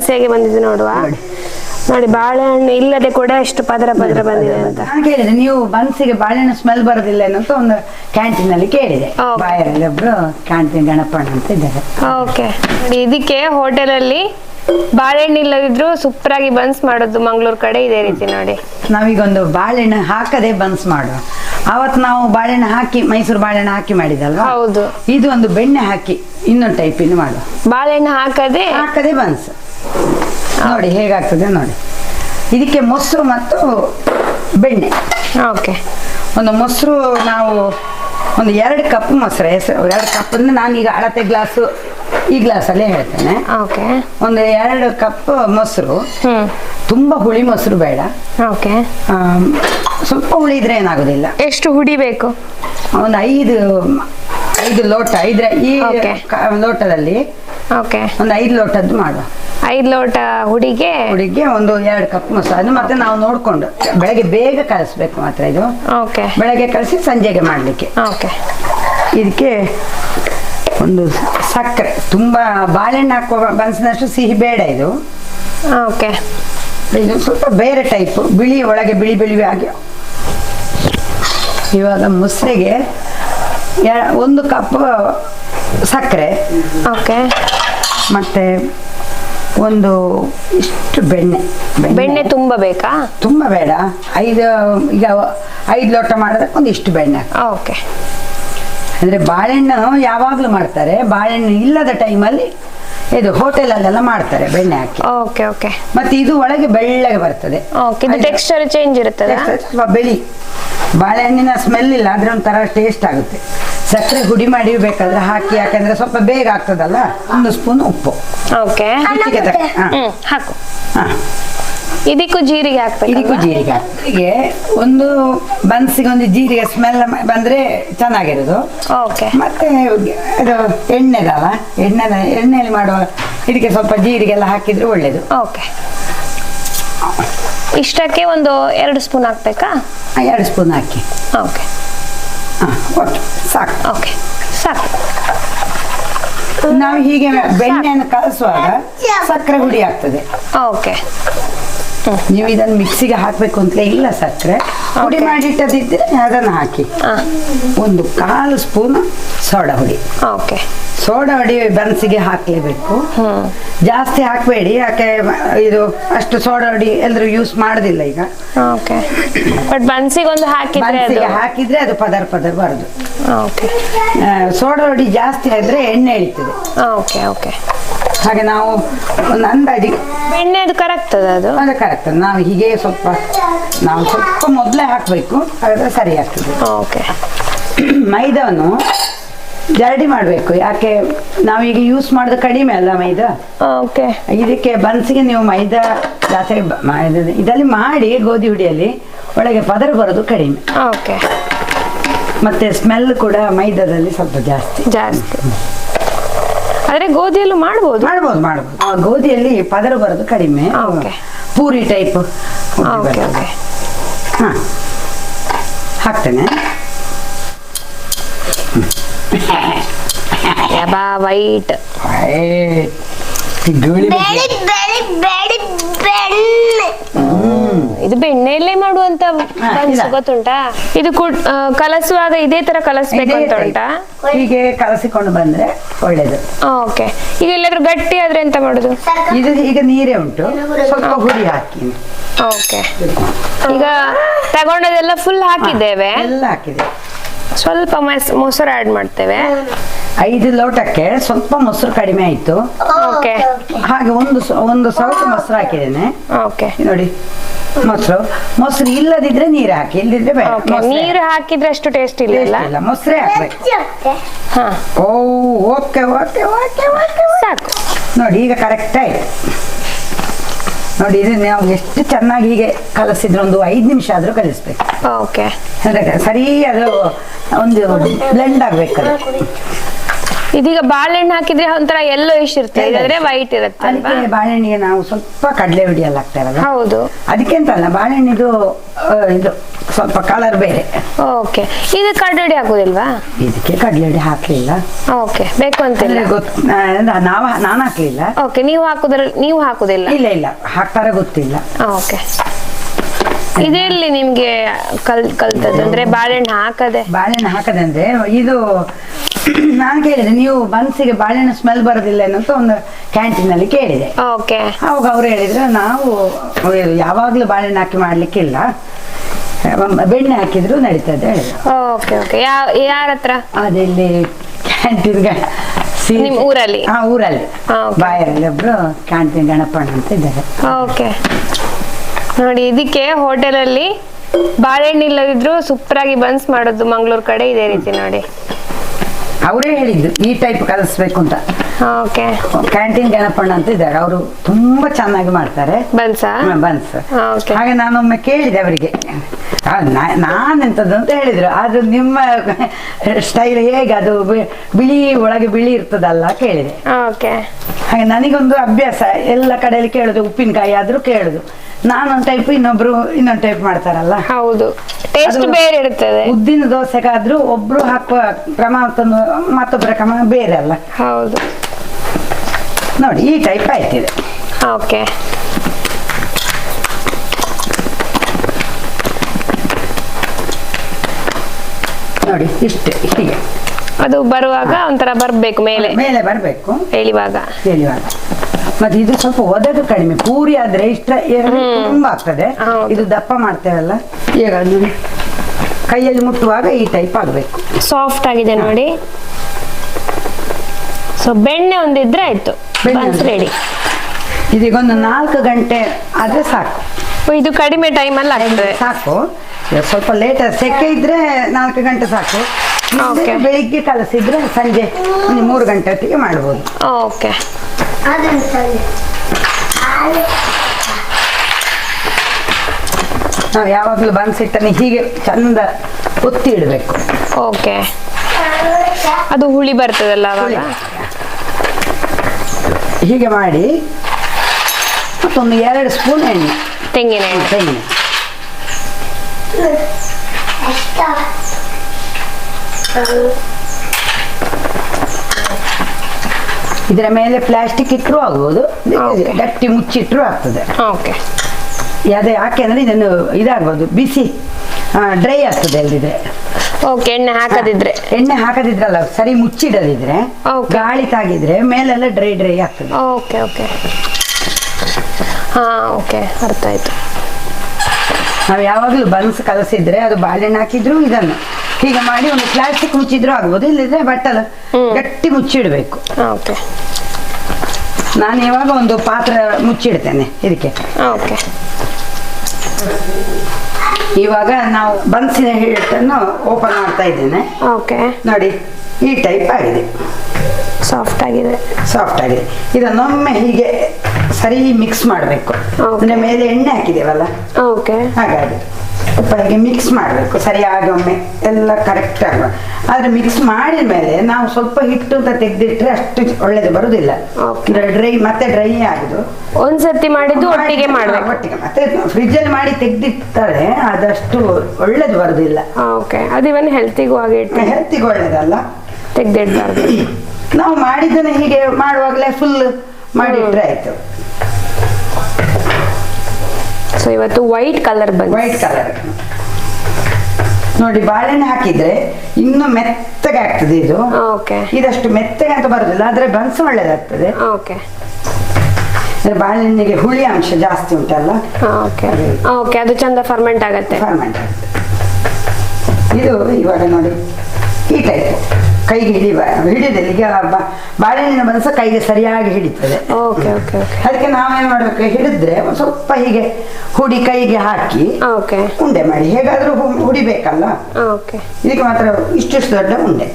Buns ಹೇಗೆ ಬಂದಿದೆ ನೋಡುವ. ನೋಡಿ. ಬಾಳೆಹಣ್ಣು ಇಲ್ಲದೆ ಕೂಡ ಎಷ್ಟು ಪದರ ಪದರ ಬಂದಿದೆ ಅಂತ. ನಾನು ಕೇಳಿದೆ ನೀವು ಬನ್ಸಿಗೆ ಬಾಳೆಹಣ್ಣು ಸ್ಮೆಲ್ ಬರೋದಿಲ್ಲ ಏನೋ ಅಂತ ಒಂದು ಕ್ಯಾಂಟೀನ್ ಅಲ್ಲಿ ಕೇಳಿದೆ. Okay. ಬಾಯಲ್ಲಿ ಒಬ್ರು ಕ್ಯಾಂಟೀನ್ ಗಣಪಣ್ಣ ಅಂತ ಇದ್ದಾರೆ. ಓಕೆ. ನೋಡಿ ಇದಕ್ಕೆ ಹೋಟೆಲಲ್ಲಿ ಬಾಳೆಹಣ್ಣು ಇಲ್ಲದಿದ್ರು ಸೂಪರ್ ಆಗಿ ಬನ್ಸ್ ಮಾಡೋದು ಮಂಗಳೂರು ಕಡೆ ಇದೇ ರೀತಿ ನೋಡಿ. ನಾವೀಗೊಂದು ಬಾಳೆಹಣ್ಣು ಹಾಕದೆ ಬನ್ಸ್ ಮಾಡುವ. ಅವತ್ತು ನಾವು ಬಾಳೆಹಣ್ಣು ಹಾಕಿ ಮೈಸೂರು ಬಾಳೆಹಣ್ಣು ಹಾಕಿ ಮಾಡಿದಲ್ವಾ? ಹೌದು. ಇದು ಒಂದು ಬೆಣ್ಣೆ ಹಾಕಿ ಇನ್ನೊಂದು ಟೈಪ್ ಇನ್ನು ಮಾಡುವ. ಬಾಳೆಹಣ್ಣು ಹಾಕದೆ ಹಾಕದೆ ಬನ್ಸ್ ನೋಡಿ ಹೇಗಾಗ್ತದೆ ನೋಡಿ. ಇದಕ್ಕೆ ಮೊಸರು ಮತ್ತು ಬೆಣ್ಣೆ. ಓಕೆ. ಒಂದು ಮೊಸರು ನಾವು ಒಂದು ಎರಡು ಕಪ್ ಮೊಸರು ಹೆಸರು ಎರಡು ಕಪ್ ಅಂದ್ರೆ ನಾನೀಗ ಅಳತೆ ಗ್ಲಾಸು ಈ ಗ್ಲಾಸಲ್ಲೇ ಹೇಳ್ತೇನೆ. ಓಕೆ. ಒಂದು ಎರಡು ಕಪ್ ಮೊಸರು. ತುಂಬ ಹುಳಿ ಮೊಸರು ಬೇಡ. ಓಕೆ. ಸ್ವಲ್ಪ ಹುಳಿ ಇದ್ರೆ ಏನಾಗೋದಿಲ್ಲ. ಎಷ್ಟು ಹುಡಿಬೇಕು ಒಂದು ಐದು ಐದು ಲೋಟ ಇದ್ರೆ ಈ. ಲೋಟದಲ್ಲಿ ಓಕೆ ಒಂದು ಐದು ಲೋಟದ್ದು ಮಾಡುವ ಐದು ಲೋಟ ಹುಡಿಗೆ? ಹುಡಿಗೆ ಒಂದು ಎರಡು ಕಪ್ ಮೊಸರು ಅದು ಮತ್ತೆ ನಾವು ನೋಡ್ಕೊಂಡು ಬೆಳಗ್ಗೆ ಬೇಗ ಕಳಿಸ್ಬೇಕು ಮಾತ್ರ ಇದು. ಓಕೆ ಬೆಳಗ್ಗೆ ಕಳಿಸಿ ಸಂಜೆಗೆ ಮಾಡಲಿಕ್ಕೆ. ಓಕೆ ಇದಕ್ಕೆ ಒಂದು ಸಕ್ಕರೆ. ತುಂಬ ಬಾಳೆಹಣ್ಣು ಹಾಕುವ ಬನ್ಸಿನಷ್ಟು ಸಿಹಿ ಬೇಡ ಇದು. ಓಕೆ ಇದು ಸ್ವಲ್ಪ ಬೇರೆ ಟೈಪ್ ಬಿಳಿ ಒಳಗೆ ಬಿಳಿ ಬಿಳಿ ಆಗಿ ಇವಾಗ ಮೊಸರಿಗೆ ಒಂದು ಕಪ್ ಸಕ್ಕರೆ. ಓಕೆ ಮತ್ತೆ ಒಂದು ಇಷ್ಟು ಬೆಣ್ಣೆ. ಬೆಣ್ಣೆ. ತುಂಬ ಬೇಕಾ? ತುಂಬ ಬೇಡ. ಐದು ಈಗ ಐದು ಲೋಟ ಮಾಡೋದಕ್ಕೆ ಒಂದು ಇಷ್ಟು ಬೆಣ್ಣೆ. ಓಕೆ. ಅಂದ್ರೆ ಬಾಳೆಹಣ್ಣು ಯಾವಾಗಲೂ ಮಾಡ್ತಾರೆ. ಬಾಳೆಹಣ್ಣು ಇಲ್ಲದ ಟೈಮಲ್ಲಿ ಇದು ಹೋಟೆಲಲ್ಲೆಲ್ಲ ಮಾಡ್ತಾರೆ ಬೆಣ್ಣೆ ಹಾಕಿ. Okay okay. ಮತ್ತೆ ಇದು ಒಳಗೆ ಬೆಳ್ಳಗೆ ಬರ್ತದೆ. ಓಕೆ. ಇದು ಟೆಕ್ಸ್ಚರ್ ಚೇಂಜ್ ಇರುತ್ತದೆ? ಸ್ವಲ್ಪ ಬೆಳಿ. ಬಾಳೆಹಣ್ಣಿನ ಸ್ಮೆಲ್ ಇಲ್ಲ ಆದ್ರೆ ಒಂಥರ ಟೇಸ್ಟ್ ಆಗುತ್ತೆ. ಸಕ್ಕರೆ ಹುಡಿ ಮಾಡಿ ಬೇಕಾದ್ರೆ ಹಾಕಿ ಯಾಕಂದ್ರೆ ಸ್ವಲ್ಪ ಬೇಗ ಆಗ್ತದಲ್ಲ? ಒಂದು ಸ್ಪೂನ್ ಉಪ್ಪು. ಓಕೆ. ರುಚಿಗೆ ತಕ್ಕ ಹಾ, ಹ್ಮ್ ಹಾಕು. ಹಾ. ಇದಕ್ಕೂ ಜೀರಿಗೆ ಇದಕ್ಕೂ ಹಾಕ್ಬೇಕು ಜೀರಿಗೆ ಹೀಗೆ ಒಂದು ಬನ್ಸಿಗೆ ಒಂದು ಜೀರಿಗೆ ಸ್ಮೆಲ್ ಬಂದ್ರೆ ಚೆನ್ನಾಗಿರೋದು. ಓಕೆ. ಮತ್ತೆ ಇದು ಎಣ್ಣೆದಲ್ಲ ಎಣ್ಣೆ ಎಣ್ಣೆಯಲ್ಲಿ ಮಾಡುವ ಇದಕ್ಕೆ ಸ್ವಲ್ಪ ಜೀರಿಗೆ ಎಲ್ಲ ಹಾಕಿದ್ರೆ ಒಳ್ಳೇದು. ಓಕೆ. ಇಷ್ಟಕ್ಕೆ ಒಂದು ಎರಡು ಸ್ಪೂನ್ ಹಾಕ್ಬೇಕಾ? ಆ, ಎರಡು ಸ್ಪೂನ್ ಹಾಕಿ. ಓಕೆ. ಹಾ ಒಟ್ಟು ಸಾಕು. ಓಕೆ ಸಾಕು. ನಾವು ಹೀಗೆ ಬೆಣ್ಣೆಯನ್ನು ಕಲಸುವಾಗ ಸಕ್ಕರೆ ಹುಡಿ ಆಗ್ತದೆ. ಓಕೆ. ನೀವು ಇದನ್ನು ಮಿಕ್ಸಿಗೆ ಹಾಕಬೇಕು ಅಂತಲೇ ಇಲ್ಲ ಸಕ್ಕರೆ. ಪುಡಿ ಮಾಡಿಟ್ಟದಿದ್ದರೆ ಅದನ್ನು ಹಾಕಿ. ಒಂದು ಕಾಲು ಸ್ಪೂನ್ ಸೋಡಾ ಹುಡಿ. ಓಕೆ. ಸೋಡಾ ಹುಡಿ ಬನ್ಸಿಗೆ ಹಾಕಲೇಬೇಕು. ಜಾಸ್ತಿ ಹಾಕಬೇಡಿ ಯಾಕೆ ಇದು ಅಷ್ಟು ಸೋಡಾ ಹುಡಿ ಎಲ್ಲರೂ ಯೂಸ್ ಮಾಡೋದಿಲ್ಲ ಈಗ. ಓಕೆ. ಬಟ್ ಬನ್ಸಿಗೆ ಒಂದು ಹಾಕಿದ್ರೆ ಅದು. ಹಾಕಿದ್ರೆ ಅದು ಪದರ್ ಪದರ್ ಬರೋದು. ಓಕೆ. ಸೋಡಾ ಹುಡಿ ಜಾಸ್ತಿ ಆದ್ರೆ ಎಣ್ಣೆ ಎಳಿತದೆ ಓಕೆ ಓಕೆ. ಹಾಗೆ ನಾವು ಒಂದು ಅಂದಾಜಿಗೆ ಎಣ್ಣೆ ಅದು ಕರಗ್ತದ ಅದು? ಅದು ಕರೆಕ್ಟ್ ನಾವು ಹೀಗೆ ಸ್ವಲ್ಪ ನಾವು ಸ್ವಲ್ಪ ಮೊದಲೇ ಹಾಕಬೇಕು ಹಾಗಾದ್ರೆ ಸರಿ ಆಗ್ತದೆ. ಓಕೆ. ಮೈದಾವನ್ನು ಜರಡಿ ಮಾಡಬೇಕು. ಯಾಕೆ ನಾವೀಗ ಯೂಸ್ ಮಾಡೋದು ಕಡಿಮೆ ಅಲ್ಲ ಮೈದಾ? ಓಕೆ ಇದಕ್ಕೆ ಬನ್ಸಿಗೆ ನೀವು ಮೈದಾ ಜಾಸ್ತಿ ಇದರಲ್ಲಿ ಮಾಡಿ ಗೋಧಿ ಹುಡಿಯಲ್ಲಿ ಒಳಗೆ ಪದರ ಬರೋದು ಕಡಿಮೆ. ಓಕೆ ಮತ್ತೆ ಸ್ಮೆಲ್ ಕೂಡ ಮೈದಾದಲ್ಲಿ ಸ್ವಲ್ಪ ಜಾಸ್ತಿ. ಜಾಸ್ತಿ. ಆದ್ರೆ ಗೋಧಿಯಲ್ಲೂ ಮಾಡ್ಬೋದು? ಮಾಡ್ಬೋದು ಮಾಡ್ಬೋದು. ಆ ಗೋಧಿಯಲ್ಲಿ ಪದರ ಬರೋದು ಕಡಿಮೆ. Okay puri type okay okay ಹಾ. ಹಾಕ್ತೇನೆ. ಯಬಾ ವೈಟ್. ಏ, ಈ ಬೆಳಿ ಬೆಳಿ ಬೆಳಿ ಬೆಣ್ಣೆ ಇದು ಬೆಣ್ಣೆಯಲ್ಲೇ ಮಾಡುವಂತ ಗೊತ್ತುಂಟಾ? ಇದು ಕುಡ್- ಕಲಸುವಾಗ ಇದೇ ತರ ಕಲಸ್ಬೇಕಂತ ಇದೇ ಅಂತ ಉಂಟಾ? ಹೀಗೆ ಕಲಸಿಕೊಂಡು ಬಂದ್ರೆ ಒಳ್ಳೇದು. ಓಕೆ. ಈಗ ಎಲ್ಲಾದ್ರೂ ಗಟ್ಟಿ ಆದ್ರೆ ಎಂತ ಮಾಡುದು? ಇದು ಈಗ ನೀರೇ ಉಂಟು. ಸ್ವಲ್ಪ ಹುಡಿ ಹಾಕಿ. ಓಕೆ. ಈಗ ತಗೊಂಡದೆಲ್ಲ ಫುಲ್ ಹಾಕಿದ್ದೇವೆ. ಎಲ್ಲ ಹಾಕಿದೆ ಸ್ವಲ್ಪ ಮಸ್- ಮೊಸರು ಆಡ್ ಮಾಡ್ತೇವೆ. ಐದು ಲೋಟಕ್ಕೆ ಸ್ವಲ್ಪ ಮೊಸರು ಕಡಿಮೆ ಆಯ್ತು. ಓಕೆ ಹಾಗೆ ಒಂದು ಸ- ಒಂದು ಸ್ವಲ್ಪ ಮೊಸರು ಹಾಕಿದ್ದೇನೆ. ಓಕೆ ನೋಡಿ ಮೊಸರು. ಮೊಸರು ಇಲ್ಲದಿದ್ರೆ ನೀರು ಹಾಕಿ ಇಲ್ಲದಿದ್ರೆ ಬೇಡ. ನೀರು ಹಾಕಿದ್ರೆ ಅಷ್ಟು ಟೇಸ್ಟ್ ಇಲ್ಲ ಇಲ್ಲ. ಮೊಸರೇ ಹಾಕ್ಬೇಕು. ಹಾ. ಓ ಓಕೆ ಓಕೆ ಓಕೆ ಓಕೆ ಸಾಕು. ನೋಡಿ ಈಗ ಕರೆಕ್ಟ್ ಆಯ್ತು. ನೋಡಿ ಇದನ್ನ ನಾವು ಎಷ್ಟು ಚೆನ್ನಾಗಿ ಹೀಗೆ ಕಲಸಿದ್ರೆ ಒಂದು ಐದು ನಿಮಿಷ ಆದ್ರೂ ಕಲಿಸ್ಬೇಕು. ಓಕೆ. ಸರಿ ಅದು ಒಂದು ಬ್ಲೆಂಡ್ ಆಗ್ಬೇಕು ಇದೀಗ ಬಾಳೆಹಣ್ಣು ಹಾಕಿದ್ರೆ ಒಂಥರ ಎಲ್ಲೋ ಇಶ್ ಇರುತ್ತೆ ಇದಾದ್ರೆ ವೈಟ್ ಇರುತ್ತೆ ಅದಕ್ಕೆ ಬಾಳೆಹಣ್ಣಿಗೆ ನಾವು ಸ್ವಲ್ಪ ಕಡಲೆ ಹುಡಿಯಲ್ಲ ಹಾಕ್ತಾರಲ್ಲ ಹೌದು. ಅದಕ್ಕೆ ಅಂತ ಅಲ್ಲ ಬಾಳೆಹಣ್ಣಿದು ಇದು ಸ್ವಲ್ಪ ಕಲರ್ ಬೇರೆ. ಓಕೆ ಇದು ಕಡಲೆ ಹಾಕೋದಿಲ್ವಾ? ಇದಕ್ಕೆ ಕಡಲೆ ಹುಡಿ ಹಾಕ್ಲಿಲ್ಲ. ಓಕೆ ಬೇಕು ಗೊತ್ತು ನಾವು ನಾನು ಹಾಕ್ಲಿಲ್ಲ. ಓಕೆ ನೀವು ಹಾಕುದ್ರ ನೀವು ಹಾಕೋದಿಲ್ಲ? ಇಲ್ಲ ಇಲ್ಲ. ಹಾಕ್ತಾರ ಗೊತ್ತಿಲ್ಲ. ಓಕೆ ಇದೆಲ್ಲಿ ನಿಮ್ಗೆ ಕಲ್ ಕಲ್ತದ್ದು? ಅಂದ್ರೆ ಬಾಳೆಹಣ್ಣು ಹಾಕದೆ? ಬಾಳೆಹಣ್ಣು ಹಾಕದಂದ್ರೆ ಇದು ನಾನು ಕೇಳಿದೆ ನೀವು ಬನ್ಸಿಗೆ ಬಾಳೆಹಣ್ಣು ಸ್ಮೆಲ್ ಬರೋದಿಲ್ಲ ಅಂತ ಒಂದು ಕ್ಯಾಂಟೀನ್ ಅಲ್ಲಿ ಕೇಳಿದೆ. ಓಕೆ ಅವಾಗ ಅವ್ರು ಹೇಳಿದ್ರು ನಾವು ಯಾವಾಗ್ಲೂ ಬಾಳೆಹಣ್ಣು ಹಾಕಿ ಮಾಡ್ಲಿಕ್ಕಿಲ್ಲ. ಬೆಣ್ಣೆ ಹಾಕಿದ್ರು ನಡೀತದೆ ಯಾರತ್ರ? ಓಕೆ ಓಕೆ ಯಾರ ಹತ್ರ ಅದಿಲ್ಲಿ ಕ್ಯಾಂಟೀನ್ ನಿಮ್ಮ ಊರಲ್ಲಿ? ಹಾ ಊರಲ್ಲಿ ಬಾಯರಲ್ಲಿ ಒಬ್ರು ಕ್ಯಾಂಟೀನ್ ಗಣಪಣ್ಣ ಅಂತ ಇದ್ದಾರೆ. ಓಕೆ ನೋಡಿ ಇದಕ್ಕೆ ಹೋಟೆಲಲ್ಲಿ ಬಾಳೆಹಣ್ಣು ಇಲ್ಲದಿದ್ರು ಸೂಪರ್ ಆಗಿ ಬನ್ಸ್ ಮಾಡೋದು ಮಂಗಳೂರು ಕಡೆ ಇದೇ ರೀತಿ ನೋಡಿ. ಅವರೇ ಹೇಳಿದ್ದು ಈ ಟೈಪ್ ಕಲಿಸ್ಬೇಕು ಅಂತ. ಓಕೆ. ಕ್ಯಾಂಟೀನ್ ಗಣಪಣ್ಣ ಅಂತ ಇದ್ದಾರೆ. ಅವರು ತುಂಬಾ ಚೆನ್ನಾಗಿ ಮಾಡ್ತಾರೆ. ಬನ್ಸ? ಬನ್ಸ್. ಹಾಗೆ ನಾನೊಮ್ಮೆ ಕೇಳಿದೆ ಅವರಿಗೆ. ನಾನೆಂತದ್ದು ಅಂತ ಹೇಳಿದ್ರು. ಆದ್ರೆ ನಿಮ್ಮ ಸ್ಟೈಲ್ ಹೇಗೆ? ಅದು ಬಿಳಿ ಒಳಗೆ ಬಿಳಿ ಇರ್ತದಲ್ಲ ಕೇಳಿದೆ. ಓಕೆ. ಹಾಗೆ ನನಗೊಂದು ಅಭ್ಯಾಸ. ಎಲ್ಲ ಕಡೆಯಲ್ಲಿ ಕೇಳುದು ಉಪ್ಪಿನಕಾಯಿ ಆದ್ರೂ ಕೇಳುದು. ನಾನೊಂದು ಟೈಪ್ ಇನ್ನೊಬ್ರು ಇನ್ನೊಂದು ಟೈಪ್ ಮಾಡ್ತಾರಲ್ಲ? ಹೌದು. ಟೇಸ್ಟ್ ಬೇರೆ ಇರ್ತದೆ. ಉದ್ದಿನ ದೋಸೆಗಾದ್ರೂ ಒಬ್ರು ಹಾಕುವ ಕ್ರಮ ತಂದು ಮತ್ತೊಬ್ಬರ ಕ್ರಮ ಬೇರೆ ಅಲ್ಲ. ಹೌದು. ನೋಡಿ ಈ ಟೈಪ್ ಆಯ್ತಿದೆ. ಓಕೆ. ನೋಡಿ ಇಷ್ಟೇ ಹೀಗೆ. ಅದು ಬರುವಾಗ ಒಂಥರ ಬರ್ಬೇಕು ಮೇಲೆ. ಮೇಲೆ ಬರಬೇಕು. ಎಳಿವಾಗ. ಹೇಳಿವಾಗ ಮತ್ತೆ ಇದು ಸ್ವಲ್ಪ ಒದಗು ಕಡಿಮೆ. ಪೂರಿ ಆದ್ರೆ ಇಷ್ಟ ತುಂಬಾ ಆಗ್ತದೆ. ಇದು ದಪ್ಪ ಮಾಡ್ತೇವಲ್ಲ? ಈಗ ಕೈಯಲ್ಲಿ ಮುಟ್ಟುವಾಗ ಈ ಟೈಪ್ ಆಗಬೇಕು. ಸಾಫ್ಟ್ ಆಗಿದೆ ನೋಡಿ. ಸೊ ಬೆಣ್ಣೆ ಒಂದಿದ್ರೆ ಆಯ್ತು. ರೆಡಿ ಇದೀಗ ಒಂದು ನಾಲ್ಕು ಗಂಟೆ ಆದ್ರೆ ಸಾಕು. ಇದು ಕಡಿಮೆ ಟೈಮಲ್ಲಿ ಆಗ್ತದೆ. ಸಾಕು. ಸ್ವಲ್ಪ ಲೇಟ್ ಸೆಕೆ ಇದ್ರೆ ನಾಲ್ಕು ಗಂಟೆ ಸಾಕು. Okay. ಬೆಳಿಗ್ಗೆ ಕಲಸಿದ್ರೆ ಸಂಜೆ ಒಂದು ಮೂರು ಗಂಟೆ ಹೊತ್ತಿಗೆ ಮಾಡ್ಬೋದು. ಓಕೆ ನಾವು ಯಾವಾಗಲೂ ಬನ್ಸಿಟ್ಟನೆ ಹೀಗೆ ಚಂದ ಒತ್ತಿ ಇಡಬೇಕು. ಓಕೆ ಅದು ಹುಳಿ ಬರ್ತದಲ್ಲ ಅವಾಗ? ಹೀಗೆ ಮಾಡಿ ಮತ್ತೊಂದು ಎರಡು ಸ್ಪೂನ್ ಎಣ್ಣೆ. ತೆಂಗಿನ ತೆಂಗಿನ ಇದರ ಮೇಲೆ ಪ್ಲಾಸ್ಟಿಕ್ ಇಟ್ಟರು ಆಗ್ಬೋದು. ಗಟ್ಟಿ ಮುಚ್ಚಿಟ್ಟರು ಆಗ್ತದೆ. ಓಕೆ ಅದೇ ಯಾಕೆ ಅಂದರೆ ಇದನ್ನು ಇದಾಗ್ಬೋದು. ಬಿಸಿ ಡ್ರೈ ಆಗ್ತದೆ ಅಲ್ಲಿದ್ರೆ ಓಕೆ ಎಣ್ಣೆ ಹಾಕದಿದ್ರೆ. ಎಣ್ಣೆ ಹಾಕದಿದ್ರಲ್ಲ ಸರಿ ಮುಚ್ಚಿಡದಿದ್ರೆ. ಗಾಳಿ ತಾಗಿದ್ರೆ ಮೇಲೆಲ್ಲ ಡ್ರೈ ಡ್ರೈ ಆಗ್ತದೆ. ಓಕೆ ಓಕೆ ಹಾ ಓಕೆ ಅರ್ಥ ಆಯ್ತು. ನಾವು ಯಾವಾಗಲೂ ಬನ್ಸ್ ಕಲಸಿದ್ರೆ ಅದು ಬಾಳೆಹಣ್ಣು ಹಾಕಿದ್ರು ಇದನ್ನು. ಹೀಗೆ ಮಾಡಿ ಒಂದು ಪ್ಲಾಸ್ಟಿಕ್ ಮುಚ್ಚಿದ್ರು ಆಗ್ಬೋದು ಇಲ್ಲಿದ್ರೆ ಬಟ್ಟಲು ಗಟ್ಟಿ ಮುಚ್ಚಿಡಬೇಕು. ಓಕೆ ನಾನು ಇವಾಗ ಒಂದು ಪಾತ್ರ ಮುಚ್ಚಿಡ್ತೇನೆ ಇದಕ್ಕೆ. ಓಕೆ ಇವಾಗ ನಾವು ಬನ್ಸಿನ ಹಿಟ್ಟನ್ನು ಓಪನ್ ಮಾಡ್ತಾ ಇದ್ದೇನೆ. ಓಕೆ ನೋಡಿ ಈ ಟೈಪ್ ಆಗಿದೆ. ಸಾಫ್ಟ್ ಆಗಿದೆ. ಸಾಫ್ಟ್ ಆಗಿದೆ. ಇದನ್ನೊಮ್ಮೆ ಹೀಗೆ ಸರಿ ಮಿಕ್ಸ್ ಮಾಡಬೇಕು. ಅಂದ್ರೆ ಮೇಲೆ ಎಣ್ಣೆ ಹಾಕಿದೇವಲ್ಲ? ಓಕೆ ಹಾಗಾಗಿ ಸ್ವಲ್ಪ ಹೀಗೆ ಮಿಕ್ಸ್ ಮಾಡಬೇಕು. ಸರಿಯಾಗಿ ಒಮ್ಮೆ ಎಲ್ಲ ಕರೆಕ್ಟ್ ಆಗ ಆದ್ರೆ ಮಿಕ್ಸ್ ಮಾಡಿದ ಮೇಲೆ ನಾವು ಸ್ವಲ್ಪ ಹಿಟ್ಟು ಅಂತ ತೆಗೆದಿಟ್ರೆ ಅಷ್ಟು ಒಳ್ಳೇದು ಬರುದಿಲ್ಲ. ಡ್ರೈ ಮತ್ತೆ ಡ್ರೈ ಆಗುದು. ಒಂದ್ಸತಿ ಮಾಡಿದ್ದು ಒಟ್ಟಿಗೆ ಮಾಡಬೇಕು. ಒಟ್ಟಿಗೆ ಮತ್ತೆ ಫ್ರಿಜ್ ಅಲ್ಲಿ ಮಾಡಿ ತೆಗೆದಿಟ್ಟಾರೆ ಅದಷ್ಟು ಒಳ್ಳೇದು ಬರುದಿಲ್ಲ. ಓಕೆ ಅದು ಇವನ್ ಹೆಲ್ತಿಗೂ ಆಗಿ ಹೆಲ್ತಿಗೆ ಒಳ್ಳೇದಲ್ಲ. ತೆಗ್ದಿಡ್ಬಾರ್ದು. ನಾವು ಮಾಡಿದ್ದನ್ನು ಹೀಗೆ ಮಾಡುವಾಗಲೇ ಫುಲ್ ಮಾಡಿಟ್ರೆ ಆಯ್ತು. ಸೊ ಇವತ್ತು ವೈಟ್ ಕಲರ್ ಬಂದು ವೈಟ್ ಕಲರ್ ನೋಡಿ ಬಾಳೆಹಣ್ಣು ಹಾಕಿದ್ರೆ ಇನ್ನು ಮೆತ್ತಗೆ ಆಗ್ತದೆ ಇದು. ಓಕೆ ಇದಷ್ಟು ಮೆತ್ತಗೆ ಅಂತ ಬರುದಿಲ್ಲ ಆದ್ರೆ ಬನ್ಸ್ ಒಳ್ಳೇದಾಗ್ತದೆ. ಓಕೆ ಬಾಳೆಹಣ್ಣಿಗೆ ಹುಳಿ ಅಂಶ ಜಾಸ್ತಿ ಉಂಟಲ್ಲ? ಓಕೆ ಓಕೆ ಅದು ಚಂದ ಫರ್ಮೆಂಟ್ ಆಗುತ್ತೆ. ಫರ್ಮೆಂಟ್ ಆಗುತ್ತೆ. ಇದು ಇವಾಗ ನೋಡಿ ಈ ಟೈಪ್ ಕೈಗೆ ಹಿಡಿಯುವ ಹಿಡಿಯೋದಿಲ್ಲ ಈಗ ಬ- ಬಾಳೆಹಣ್ಣಿನ ಮನಸ್ಸು ಕೈಗೆ ಸರಿಯಾಗಿ ಹಿಡಿತದೆ ಓಕೆ ಓಕೆ ಓಕೆ. ಅದಕ್ಕೆ ನಾವೇನ್ ಮಾಡ್ಬೇಕು? ಹಿಡಿದ್ರೆ ಒಂದ್ ಸ್ವಲ್ಪ ಹೀಗೆ ಹುಡಿ ಕೈಗೆ ಹಾಕಿ ಓಕೆ. ಉಂಡೆ ಮಾಡಿ. ಹೇಗಾದ್ರೂ ಹುಡಿಬೇಕಲ್ಲ? ಓಕೆ. ಇದಕ್ಕೆ ಮಾತ್ರ ಇಷ್ಟಿಷ್ಟು ದೊಡ್ಡ ಉಂಡೆ.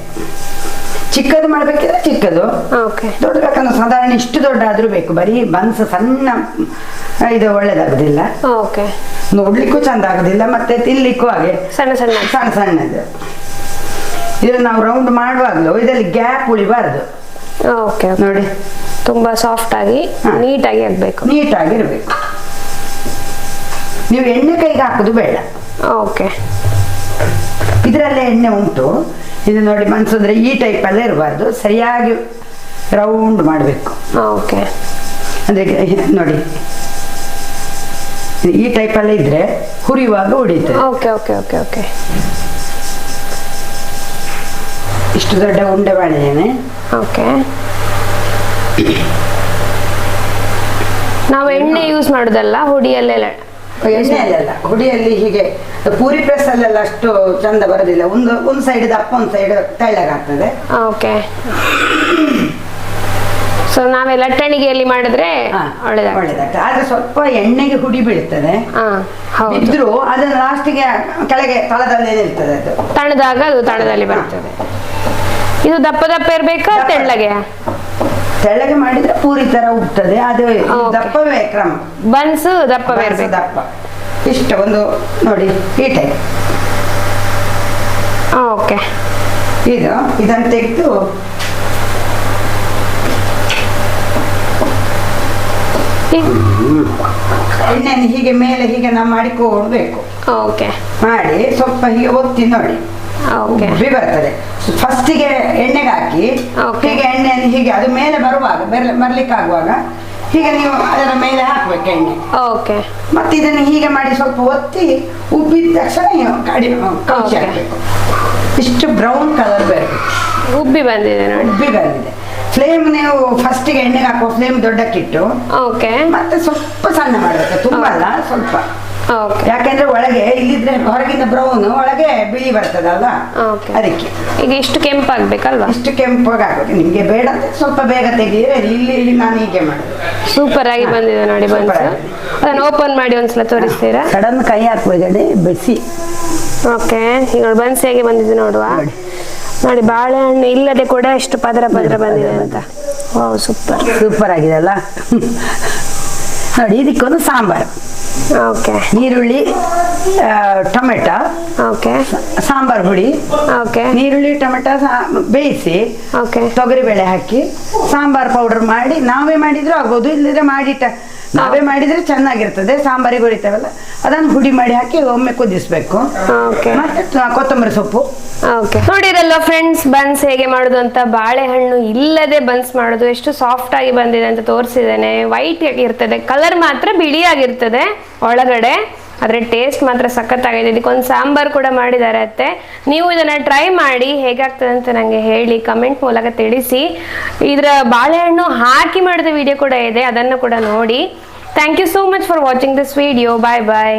ಚಿಕ್ಕದು ಮಾಡ್ಬೇಕಿದ್ರೆ ಚಿಕ್ಕದು. ಓಕೆ. ದೊಡ್ಡ ಬೇಕಂದ್ರೆ ಸಾಧಾರಣ ಇಷ್ಟು ದೊಡ್ಡ ಆದ್ರೂ ಬೇಕು. ಬರೀ ಬನ್ಸ್ ಸಣ್ಣ ಇದು ಒಳ್ಳೇದಾಗುದಿಲ್ಲ. ಓಕೆ. ನೋಡ್ಲಿಕ್ಕೂ ಚಂದ ಆಗುದಿಲ್ಲ ಮತ್ತೆ ತಿನ್ಲಿಕ್ಕೂ ಹಾಗೆ ಸಣ್ಣ ಸಣ್ಣ. ಸಣ್ಣ ಸಣ್ಣದು ಇದನ್ನ ನಾವು ರೌಂಡ್ ಮಾಡುವಾಗಲೂ ಇದರಲ್ಲಿ ಗ್ಯಾಪ್ ಉಳಿಬಾರ್ದು. ಓಕೆ ನೋಡಿ. ತುಂಬಾ ಸಾಫ್ಟ್ ಆಗಿ ನೀಟ್ ನೀಟಾಗಿ ಆಗ್ಬೇಕು ನೀಟಾಗಿರ್ಬೇಕು. ನೀವು ಎಣ್ಣೆ ಕೈಗೆ ಹಾಕುದು ಬೇಡ. ಓಕೆ ಇದರಲ್ಲೇ ಎಣ್ಣೆ ಉಂಟು. ಇದು ನೋಡಿ ಮನ್ಸಂದ್ರೆ ಈ ಟೈಪಲ್ಲೇ ಇರಬಾರ್ದು. ಸರಿಯಾಗಿ ರೌಂಡ್ ಮಾಡಬೇಕು. ಓಕೆ ಅಂದರೆ ನೋಡಿ. ಈ ಟೈಪಲ್ಲೇ ಇದ್ರೆ ಹುರಿಯುವಾಗ ಉಳಿತದೆ ಓಕೆ ಓಕೆ ಓಕೆ ಓಕೆ ಇಷ್ಟು ದೊಡ್ಡ ಉಂಡೆ ಮಾಡಿದ್ದೇನೆ. ಓಕೆ. ನಾವು ಎಣ್ಣೆ ಯೂಸ್ ಮಾಡೋದಲ್ಲ ಹುಡಿಯಲ್ಲೆಲ್ಲ? ಎಣ್ಣೆಯಲ್ಲೆಲ್ಲ ಹುಡಿಯಲ್ಲಿ ಹೀಗೆ ಪೂರಿ ಪ್ರೆಸ್ ಅಲ್ಲೆಲ್ಲ ಅಷ್ಟು ಚಂದ ಬರೋದಿಲ್ಲ. ಒಂದು ಒಂದು ಸೈಡ್ ದಪ್ಪ ಒಂದು ಸೈಡ್ ತೆಳ್ಳಗಾಗ್ತದೆ. ಓಕೆ. ಸೊ ನಾವೇ ಲಟ್ಟಣಿಗೆಯಲ್ಲಿ ಮಾಡಿದ್ರೆ ಒಳ್ಳೆದಾಗ್ತದೆ. ಆದ್ರೆ ಸ್ವಲ್ಪ ಎಣ್ಣೆಗೆ ಹುಡಿ ಬೀಳ್ತದೆ. ಬಿದ್ರು ಅದನ್ನ ಲಾಸ್ಟಿಗೆ ಕೆಳಗೆ ತಳದಲ್ಲಿ ಇರ್ತದೆ ಅದು. ತಣದಾಗ ಅದು ತಣದಲ್ಲಿ ಬರ್ತದೆ. ಇದು ದಪ್ಪ ದಪ್ಪ ಇರ್ಬೇಕಾ ತೆಳ್ಳಗೆ? ತೆಳ್ಳಗೆ ಮಾಡಿದ್ರೆ ಪೂರಿ ತರ ಉಗ್ತದೆ. ಅದು. ದಪ್ಪವೇ ಕ್ರಮ. ಬನ್ಸ್ ದಪ್ಪ ಇರ್ಬೇಕು. ದಪ್ಪ. ಇಷ್ಟ ಒಂದು ನೋಡಿ ಈ ಟೈಪ್ ಓಕೆ. ಇದು ಇದನ್ನು ತೆಗೆದು ಎಣ್ಣೆಯನ್ನು ಹೀಗೆ ಮೇಲೆ ಹೀಗೆ ನಾವು ಮಾಡಿಕೊಳ್ಬೇಕು ಓಕೆ. ಮಾಡಿ ಸ್ವಲ್ಪ ಹೀಗೆ ಒತ್ತಿ ನೋಡಿ. ಓಕೆ. ಬರ್ತದೆ. ಫಸ್ಟಿಗೆ ಎಣ್ಣೆಗೆ ಹಾಕಿ Okay. ಹೀಗೆ ಎಣ್ಣೆ ಹೀಗೆ ಅದು ಮೇಲೆ ಬರುವಾಗ ಬರ್ಲಿಕ್ಕೆ ಆಗುವಾಗ ಹೀಗೆ ನೀವು ಅದರ ಮೇಲೆ ಹಾಕ್ಬೇಕು ಎಣ್ಣೆ. ಓಕೆ ಮತ್ತೆ ಇದನ್ನು ಹೀಗೆ ಮಾಡಿ ಸ್ವಲ್ಪ ಒತ್ತಿ ಉಬ್ಬಿದ ತಕ್ಷಣ ನೀವು ಕಡಿಮೆ ಕೌಚಿ Okay. ಹಾಕ್ಬೇಕು. ಇಷ್ಟು ಬ್ರೌನ್ ಕಲರ್ ಬರಬೇಕು. ಉಬ್ಬಿ ಬಂದಿದೆ ನೋಡಿ. ಉಬ್ಬಿ ಬಂದಿದೆ. ಫ್ಲೇಮ್ ನೀವು ಫಸ್ಟಿಗೆ ಎಣ್ಣೆಗೆ ಹಾಕುವ ಫ್ಲೇಮ್ ದೊಡ್ಡಕ್ಕಿಟ್ಟು ಓಕೆ ಮತ್ತೆ ಸ್ವಲ್ಪ ಸಣ್ಣ ಮಾಡಬೇಕು. ತುಂಬಾ ಅಲ್ಲ ಸ್ವಲ್ಪ. ಯಾಕೆಂದ್ರೆ ಒಳಗೆ ಇಲ್ಲಿದ್ರೆ ಹೊರಗಿನ ಬ್ರೌನ್ ಒಳಗೆ ಬಿಳಿ ಬರ್ತದಲ್ಲ. ಅದಕ್ಕೆ. ಈಗ ಇಷ್ಟು ಕೆಂಪಾಗ್ಬೇಕಲ್ವಾ? ಇಷ್ಟು ಕೆಂಪು ಆಗ್ಬೇಕು ನಿಮ್ಗೆ ಬೇಡ ಸ್ವಲ್ಪ ಬೇಗ ತೆಗೆದ್ರೆ ಇಲ್ಲಿ ಇಲ್ಲಿ ನಾನು ಹೀಗೆ ಮಾಡಿ ಸೂಪರ್ ಆಗಿ ಬಂದಿದೆ ನೋಡಿ ಬನ್ಸ್. ಅದನ್ನ ಓಪನ್ ಮಾಡಿ ಒಂದ್ಸಲ ತೋರಿಸ್ತೀರಾ? ಸಡನ್ ಕೈ ಹಾಕುವಾಗಡೆ ಬಿಸಿ. ಓಕೆ ಈಗ ಬನ್ಸ್ ಹೇಗೆ ಬಂದಿದೆ ನೋಡುವ. ನೋಡಿ. ನೋಡಿ ಬಾಳೆಹಣ್ಣು ಇಲ್ಲದೆ ಕೂಡ ಎಷ್ಟು ಪದರ ಪದರ ಬಂದಿದೆ ಅಂತ. ಓ ಸೂಪರ್ ಸೂಪರ್ ಆಗಿದೆ ಅಲ್ಲ? ನೋಡಿ ಇದಕ್ಕೊಂದು ಸಾಂಬಾರು. ಓಕೆ ಈರುಳ್ಳಿ ಟೊಮೆಟೊ ಓಕೆ ಸಾಂಬಾರ್ ಹುಡಿ ಓಕೆ ಈರುಳ್ಳಿ ಟೊಮೆಟೊ ಸಾ- ಬೇಯಿಸಿ ಓಕೆ ತೊಗರಿಬೇಳೆ ಹಾಕಿ ಸಾಂಬಾರ್ ಪೌಡರ್ ಮಾಡಿ ನಾವೇ ಮಾಡಿದ್ರು ಆಗ್ಬೋದು ಇಲ್ಲದ್ರೆ ಮಾಡಿಟ್ಟ ನಾವೇ ಮಾಡಿದ್ರೆ ಚೆನ್ನಾಗಿರ್ತದೆ ಸಾಂಬಾರಿಗೆ ಹೊಡಿತೇವಲ್ಲ ಅದನ್ನು ಹುಡಿ ಮಾಡಿ ಹಾಕಿ ಒಮ್ಮೆ ಕುದಿಸ್ಬೇಕು. ಓಕೆ ಮತ್ತೆ ಕೊತ್ತಂಬರಿ ಸೊಪ್ಪು. ಓಕೆ ನೋಡಿರಲ್ಲ ಫ್ರೆಂಡ್ಸ್ ಬನ್ಸ್ ಹೇಗೆ ಮಾಡೋದು ಅಂತ ಬಾಳೆಹಣ್ಣು ಇಲ್ಲದೆ ಬನ್ಸ್ ಮಾಡೋದು ಎಷ್ಟು ಸಾಫ್ಟ್ ಆಗಿ ಬಂದಿದೆ ಅಂತ ತೋರಿಸಿದ್ದೇನೆ ವೈಟ್ ಆಗಿರ್ತದೆ ಕಲರ್ ಮಾತ್ರ ಬಿಳಿಯಾಗಿರ್ತದೆ. ಒಳಗಡೆ, ಆದ್ರೆ ಟೇಸ್ಟ್ ಮಾತ್ರ ಸಖತ್ತಾಗಿದೆ. ಇದಕ್ಕೊಂದು ಸಾಂಬಾರ್ ಕೂಡ ಮಾಡಿದ್ದಾರೆ ಅತ್ತೆ. ನೀವು ಇದನ್ನ ಟ್ರೈ ಮಾಡಿ ಹೇಗಾಗ್ತದೆ ಅಂತ ನನಗೆ ಹೇಳಿ ಕಮೆಂಟ್ ಮೂಲಕ ತಿಳಿಸಿ. ಇದರ ಬಾಳೆಹಣ್ಣು ಹಾಕಿ ಮಾಡಿದ ವಿಡಿಯೋ ಕೂಡ ಇದೆ, ಅದನ್ನು ಕೂಡ ನೋಡಿ. Thank you so much for watching this video bye bye